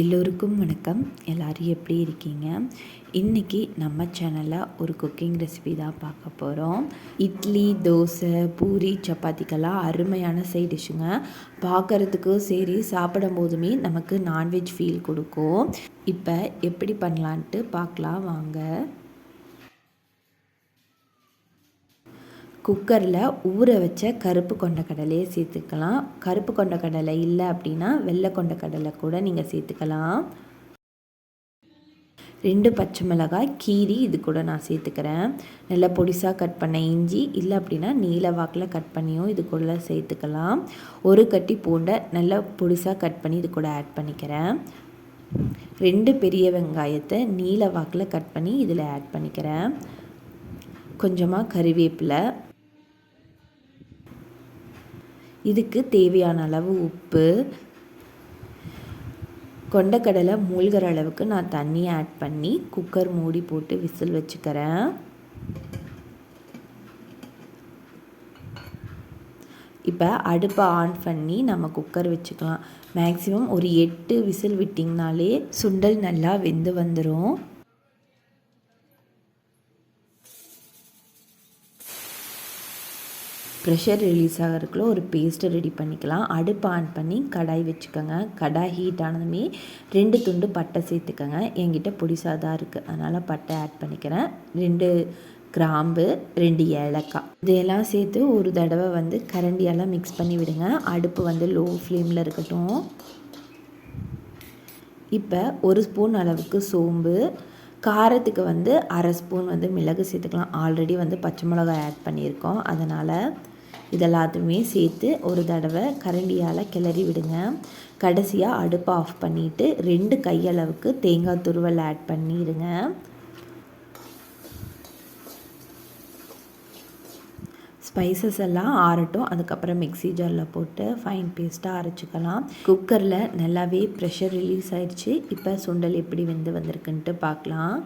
எல்லோருக்கும் வணக்கம். எல்லோரும் எப்படி இருக்கீங்க? இன்றைக்கி நம்ம சேனலில் ஒரு குக்கிங் ரெசிபி தான் பார்க்க போகிறோம் இட்லி தோசை பூரி சப்பாத்திக்கெல்லாம் அருமையான சைட் டிஷ்ஷுங்க சரி சாப்பிடும் போதுமே நமக்கு நான்வெஜ் ஃபீல் கொடுக்கும். இப்போ எப்படி பண்ணலான்ட்டு பார்க்கலாம் வாங்க. குக்கரில் ஊற வச்ச கருப்பு கொண்ட கடலையை சேர்த்துக்கலாம். கருப்பு கொண்ட கடலை இல்லை அப்படின்னா வெள்ளை கொண்ட கடலை கூட நீங்கள் சேர்த்துக்கலாம். ரெண்டு பச்சை மிளகாய் கீரி இது கூட நான் சேர்த்துக்கிறேன். நல்லா பொடிசாக கட் பண்ண இஞ்சி இல்லை அப்படின்னா நீல வாக்கில் கட் பண்ணியும் இது கூட சேர்த்துக்கலாம். ஒரு கட்டி பூண்டை நல்லா பொடிசாக கட் பண்ணி இது கூட ஆட் பண்ணிக்கிறேன். ரெண்டு பெரிய வெங்காயத்தை நீல வாக்கில் கட் பண்ணி இதில் ஆட் பண்ணிக்கிறேன். கொஞ்சமாக கறிவேப்பிலை இதுக்கு தேவையான அளவு உப்பு. கொண்டக்கடலை மூழ்கிற அளவுக்கு நான் தண்ணி ஆட் பண்ணி குக்கர் மூடி போட்டு விசில் வச்சுக்கிறேன். இப்போ அடுப்பை ஆன் பண்ணி நம்ம குக்கர் வச்சுக்கலாம். மேக்ஸிமம் ஒரு எட்டு விசில் விட்டிங்கனாலே சுண்டல் நல்லா வெந்து வந்துடும் ப்ரெஷர் ரிலீஸ் ஆகிறதுக்குள்ள ஒரு பேஸ்ட்டை ரெடி பண்ணிக்கலாம். அடுப்பு ஆன் பண்ணி கடாய் வச்சுக்கோங்க. கடாய் ஹீட் ஆனதுமே ரெண்டு துண்டு பட்டை சேர்த்துக்கோங்க. என்கிட்ட பொடிசாக தான் இருக்குது அதனால் பட்டை ஆட் பண்ணிக்கிறேன். ரெண்டு கிராம்பு ரெண்டு ஏலக்காய். இதையெல்லாம் சேர்த்து ஒரு தடவை வந்து கரண்டியெல்லாம் மிக்ஸ் பண்ணி விடுங்க. அடுப்பு வந்து லோ ஃப்ளேமில் இருக்கட்டும். இப்போ ஒரு ஸ்பூன் அளவுக்கு சோம்பு. காரத்துக்கு வந்து அரை ஸ்பூன் வந்து மிளகு சேர்த்துக்கலாம். ஆல்ரெடி வந்து பச்சை மிளகாய் ஆட் பண்ணியிருக்கோம். அதனால் இதெல்லாத்தையுமே சேர்த்து ஒரு தடவை கரண்டியால் கிளறி விடுங்க. கடைசியாக அடுப்பை ஆஃப் பண்ணிவிட்டு ரெண்டு கையளவுக்கு தேங்காய் துருவல் ஆட் பண்ணிடுங்க ஸ்பைசஸ் எல்லாம் ஆறட்டும். அதுக்கப்புறம் மிக்சி ஜாரில் போட்டு ஃபைன் பேஸ்ட்டாக அரைச்சிக்கலாம். குக்கரில் நல்லாவே ப்ரெஷர் ரிலீஸ் ஆயிடுச்சு இப்போ சுண்டல் எப்படி வெந்து வந்திருக்குன்ட்டு பார்க்கலாம்.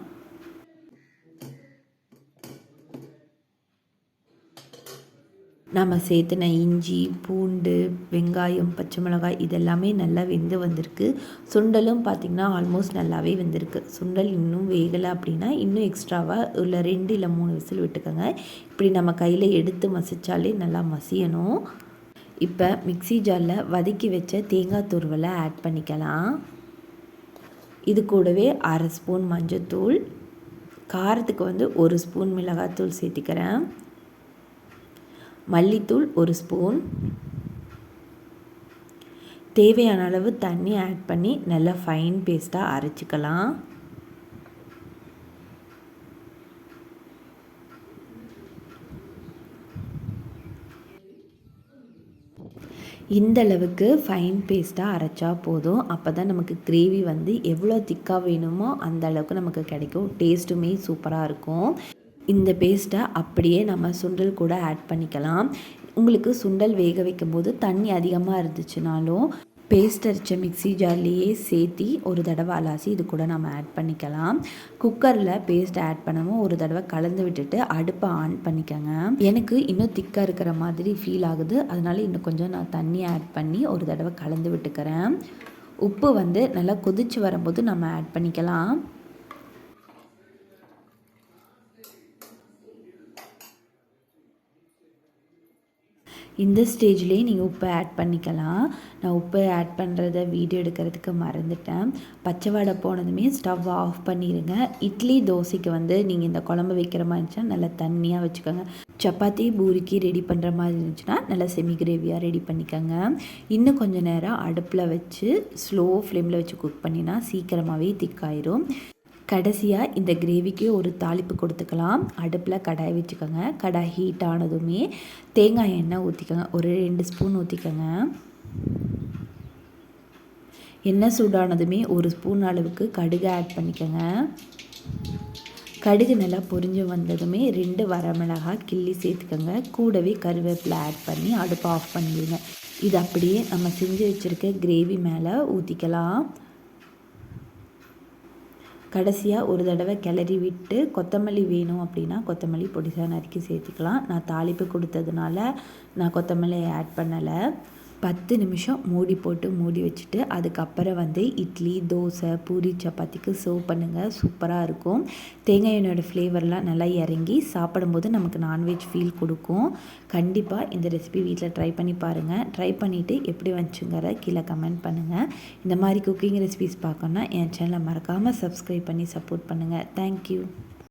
நம்ம சேர்த்துன இஞ்சி பூண்டு வெங்காயம் பச்சை மிளகாய் இதெல்லாமே நல்லா வெந்து வந்திருக்கு. சுண்டலும் பார்த்திங்கன்னா ஆல்மோஸ்ட் நல்லாவே வெந்திருக்கு. சுண்டல் இன்னும் வேகலை அப்படின்னா இன்னும் எக்ஸ்ட்ராவாக உள்ள ரெண்டு இல்லை மூணு விசில் விட்டுக்கோங்க. இப்படி நம்ம கையில் எடுத்து மசித்தாலே நல்லா மசியணும். இப்போ மிக்சி ஜாரில் வதக்கி வச்ச தேங்காய் துருவலை ஆட் பண்ணிக்கலாம். இது கூடவே அரை ஸ்பூன் மஞ்சத்தூள். காரத்துக்கு வந்து ஒரு ஸ்பூன் மிளகாத்தூள் சேர்த்திக்கிறேன். மல்லித்தூள் ஒரு ஸ்பூன். தேவையான அளவு தண்ணி ஆட் பண்ணி நல்லா ஃபைன் பேஸ்ட்டாக அரைச்சிக்கலாம். இந்த அளவுக்கு ஃபைன் பேஸ்ட்டாக அரைச்சா போதும். அப்போ தான் நமக்கு கிரேவி வந்து எவ்வளோ திக்காக வேணுமோ அந்த அளவுக்கு நமக்கு கிடைக்கும். டேஸ்ட்டுமே சூப்பராக இருக்கும். இந்த பேஸ்ட்டை அப்படியே நம்ம சுண்டல் கூட ஆட் பண்ணிக்கலாம். உங்களுக்கு சுண்டல் வேக வைக்கும் போது தண்ணி அதிகமாக இருந்துச்சுனாலும் பேஸ்ட் அரைச்ச மிக்சி ஜார்லேயே சேர்த்தி ஒரு தடவை அலாசி இது கூட நம்ம ஆட் பண்ணிக்கலாம். குக்கரில் பேஸ்ட் ஆட் பண்ணவும் ஒரு தடவை கலந்து விட்டுட்டு அடுப்பை ஆன் பண்ணிக்கோங்க. எனக்கு இன்னும் திக்காக இருக்கிற மாதிரி ஃபீல் ஆகுது. அதனால் இன்னும் கொஞ்சம் நான் தண்ணி ஆட் பண்ணி ஒரு தடவை கலந்து விட்டுக்கிறேன். உப்பு வந்து நல்லா கொதித்து வரும்போது நம்ம ஆட் பண்ணிக்கலாம். இந்த ஸ்டேஜ்லேயே நீங்கள் உப்பு ஆட் பண்ணிக்கலாம். நான் உப்பு ஆட் பண்ணுறத வீடியோ எடுக்கிறதுக்கு மறந்துட்டேன். பச்சை வடை போனதுமே ஸ்டவ் ஆஃப் பண்ணிடுங்க இட்லி தோசைக்கு வந்து நீங்கள் இந்த குழம்பு வைக்கிற மாதிரி இருந்துச்சுன்னா நல்லா தண்ணியாக வச்சுக்கோங்க. சப்பாத்தி பூரிக்கு ரெடி பண்ணுற மாதிரி இருந்துச்சுன்னா நல்லா செமி கிரேவியாக ரெடி பண்ணிக்கோங்க. இன்னும் கொஞ்சம் நேரம் அடுப்பில் வச்சு ஸ்லோ ஃப்ளேமில் வச்சு குக் பண்ணினா சீக்கிரமாகவே திக்காயிரும் கடைசியாக இந்த கிரேவிக்கு ஒரு தாளிப்பு கொடுத்துக்கலாம். அடுப்பில் கடாய் வச்சுக்கோங்க. கடாய் ஹீட் ஆனதுமே தேங்காய் எண்ணெய் ஊற்றிக்கோங்க ஒரு ரெண்டு ஸ்பூன் ஊற்றிக்கோங்க எண்ணெய் சூடானதுமே ஒரு ஸ்பூன் அளவுக்கு கடுகு ஆட் பண்ணிக்கோங்க. கடுகு நல்லா பொரிஞ்சு வந்ததுமே ரெண்டு வரமிளகாய் கிள்ளி சேர்த்துக்கோங்க. கூடவே கருவேப்பிலை ஆட் பண்ணி அடுப்பை ஆஃப் பண்ணிடுங்க. இது அப்படியே நம்ம செஞ்சு வச்சுருக்க கிரேவி மேலே ஊற்றிக்கலாம் கடைசியாக ஒரு தடவை கிளறி விட்டு கொத்தமல்லி வேணும் அப்படின்னா கொத்தமல்லி பொடிசாக நறுக்கி சேர்த்துக்கலாம். நான் தாளிப்பு கொடுத்ததுனால நான் கொத்தமல்லி ஆட் பண்ணலை. பத்து நிமிஷம் மூடி போட்டு மூடி வச்சுட்டு அதுக்கப்புறம் வந்து இட்லி தோசை பூரி சப்பாத்திக்கு சர்வ் பண்ணுங்கள் சூப்பராக இருக்கும். தேங்காய் எண்ணெயோட ஃப்ளேவர்லாம் நல்லா இறங்கி சாப்பிடும்போது நமக்கு நான்வெஜ் ஃபீல் கொடுக்கும். கண்டிப்பாக இந்த ரெசிபி வீட்டில் ட்ரை பண்ணி பாருங்கள் ட்ரை பண்ணிவிட்டு எப்படி வந்துச்சுங்கிற கீழே கமெண்ட் பண்ணுங்கள் இந்த மாதிரி குக்கிங் ரெசிபிஸ் பார்க்கணுன்னா என் சேனலை மறக்காமல் சப்ஸ்கிரைப் பண்ணி சப்போர்ட் பண்ணுங்கள் தேங்க்யூ